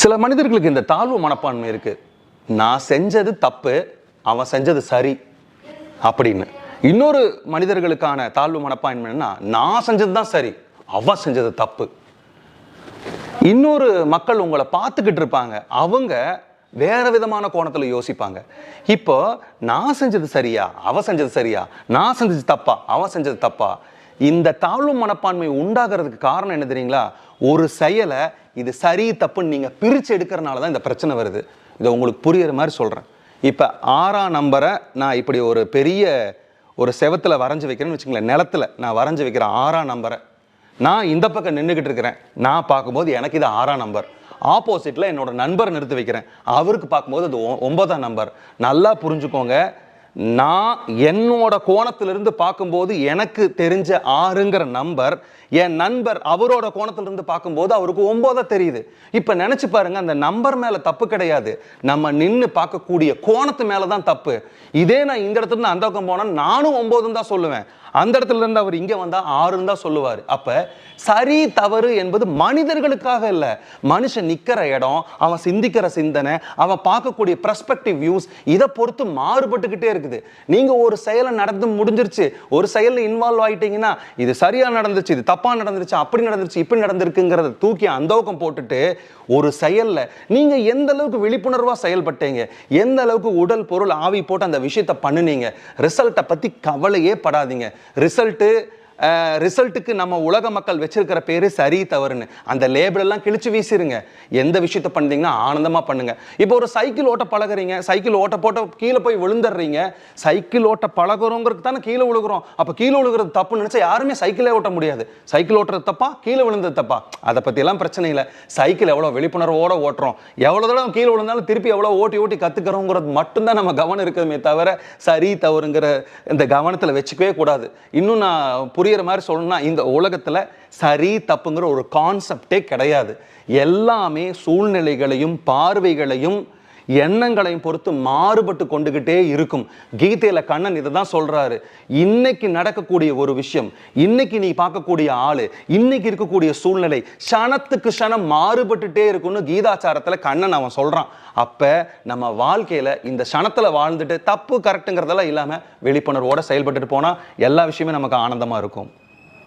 சில மனிதர்களுக்கு இந்த தாழ்வு மனப்பான்மை இருக்கு. நான் செஞ்சது தப்பு அவன் செஞ்சது சரி அப்படின்னு. இன்னொரு மனிதர்களுக்கான தாழ்வு மனப்பான்மை என்னன்னா நான் செஞ்சது தான் சரி அவன் செஞ்சது தப்பு. இன்னொரு மக்கள் உங்களை பார்த்துக்கிட்டு இருப்பாங்க அவங்க வேற விதமான கோணத்தில் யோசிப்பாங்க. இப்போ நான் செஞ்சது சரியா அவ செஞ்சது சரியா நான் செஞ்சது தப்பா அவன் செஞ்சது தப்பா? இந்த தாழ்வு மனப்பான்மை உண்டாகிறதுக்கு காரணம் என்ன தெரியுங்களா? ஒரு செயலை இது சரி தப்புன்னு நீங்கள் பிரித்து எடுக்கிறனால தான் இந்த பிரச்சனை வருது. இதை உங்களுக்கு புரியுற மாதிரி சொல்கிறேன் இப்போ ஆறாம் நம்பரை நான் இப்படி ஒரு பெரிய ஒரு செவத்தில் வரைஞ்சு வைக்கிறேன்னு வச்சுங்களேன் நிலத்துல நான் வரைஞ்சு வைக்கிறேன் ஆறாம் நம்பரை. நான் இந்த பக்கம் நின்றுக்கிட்டு இருக்கிறேன். நான் பார்க்கும்போது எனக்கு இது ஆறாம் நம்பர். ஆப்போசிட்டில் என்னோடய நண்பர் நிறுத்தி வைக்கிறேன். அவருக்கு பார்க்கும்போது அது ஒ- ஒன்பதாம் நம்பர். நல்லா புரிஞ்சுக்கோங்க. நான் என்னோட கோணத்திலிருந்து பார்க்கும்போது எனக்கு தெரிஞ்ச ஆறுங்கிற நம்பர் என் நண்பர் அவரோட கோணத்திலிருந்து பார்க்கும்போது அவருக்கு ஒம்போதாக தெரியுது. இப்போ நினச்சி பாருங்க அந்த நம்பர் மேலே தப்பு கிடையாது. நம்ம நின்று பார்க்கக்கூடிய கோணத்து மேலே தான் தப்பு. இதே நான் இந்த இடத்துல நான் அந்த பக்கம் போனால் நானும் ஒம்போதுன்னு தான் சொல்லுவேன். அந்த இடத்துல இருந்து அவர் இங்கே வந்தால் ஆறுன்னு தான் சொல்லுவார். அப்போ சரி தவறு என்பது மனிதர்களுக்காக இல்லை. மனுஷன் நிற்கிற இடம் அவன் சிந்திக்கிற சிந்தனை அவன் பார்க்கக்கூடிய ப்ரெஸ்பெக்டிவ் வியூஸ் இதை பொறுத்து மாறுபட்டுக்கிட்டே இருக்குது. நீங்கள் ஒரு செயலை நடந்து முடிஞ்சிருச்சு ஒரு செயலில் இன்வால்வ் ஆகிட்டீங்கன்னா இது சரியாக நடந்துச்சு இது தப்பாக நடந்துருச்சு அப்படி நடந்துருச்சு இப்படி நடந்திருக்குங்கிறத தூக்கி அந்தோக்கம் போட்டுட்டு ஒரு செயலில் நீங்கள் எந்த அளவுக்கு விழிப்புணர்வாக செயல்பட்டீங்க எந்த அளவுக்கு உடல் பொருள் ஆவி போட்டு அந்த விஷயத்தை பண்ணுனீங்க ரிசல்ட்டை பற்றி கவலையே படாதீங்க. ரிசல்ட்டு ரிசல்ட்டுக்கு நம்ம உலக மக்கள் வச்சிருக்கிற பேர் சரி தவறுன்னு. அந்த லேபிளெல்லாம் கிழிச்சு வீசிருங்க. எந்த விஷயத்த பண்ணிங்கன்னா ஆனந்தமாக பண்ணுங்கள் இப்போ ஒரு சைக்கிள் ஓட்ட பழகுறீங்க சைக்கிள் ஓட்ட போட்ட கீழே போய் விழுந்துடுறீங்க சைக்கிள் ஓட்ட பழகிறோங்கிறதுக்கு தானே கீழே விழுகிறோம். அப்போ கீழே விழுகிறது தப்புன்னு நினச்சா யாருமே சைக்கிளே ஓட்ட முடியாது. சைக்கிள் ஓட்டுறது தப்பா கீழே விழுந்தது தப்பா? அதை பற்றியெல்லாம் பிரச்சனை இல்லை. சைக்கிள் எவ்வளோ விழிப்புணர்வோட ஓட்டுறோம். எவ்வளோ தடவை கீழே விழுந்தாலும் திருப்பி எவ்வளோ ஓட்டி ஓட்டி கத்துக்கிறோங்கிறது மட்டும்தான் நம்ம கவனம் இருக்குதுமே தவிர சரி தவறுங்கிற இந்த கவனத்தில் வச்சுக்கவே கூடாது. இன்னும் நான் புரிகிற மாதிரி சொல்லணும்னா இந்த உலகத்தில் சரி தப்புங்கிற ஒரு கான்செப்டே கிடையாது. எல்லாமே சூழ்நிலைகளையும் பார்வைகளையும் எண்ணங்களையும் பொறுத்து மாறுபட்டு கொண்டுகிட்டே இருக்கும். கீதையில கண்ணன் இதை தான் சொல்றாரு. இன்னைக்கு நடக்கக்கூடிய ஒரு விஷயம் இன்னைக்கு நீ பார்க்கக்கூடிய ஆளு இன்னைக்கு இருக்கக்கூடிய சூழ்நிலை சனத்துக்கு சனம் மாறுபட்டுட்டே இருக்கும்னு கீதாச்சாரத்துல கண்ணன் அவன் சொல்றான். அப்ப நம்ம வாழ்க்கையில இந்த சனத்துல வாழ்ந்துட்டு தப்பு கரெக்டுங்கிறதெல்லாம் இல்லாம விழிப்புணர்வோட செயல்பட்டுட்டு போனா எல்லா விஷயமே நமக்கு ஆனந்தமா இருக்கும்.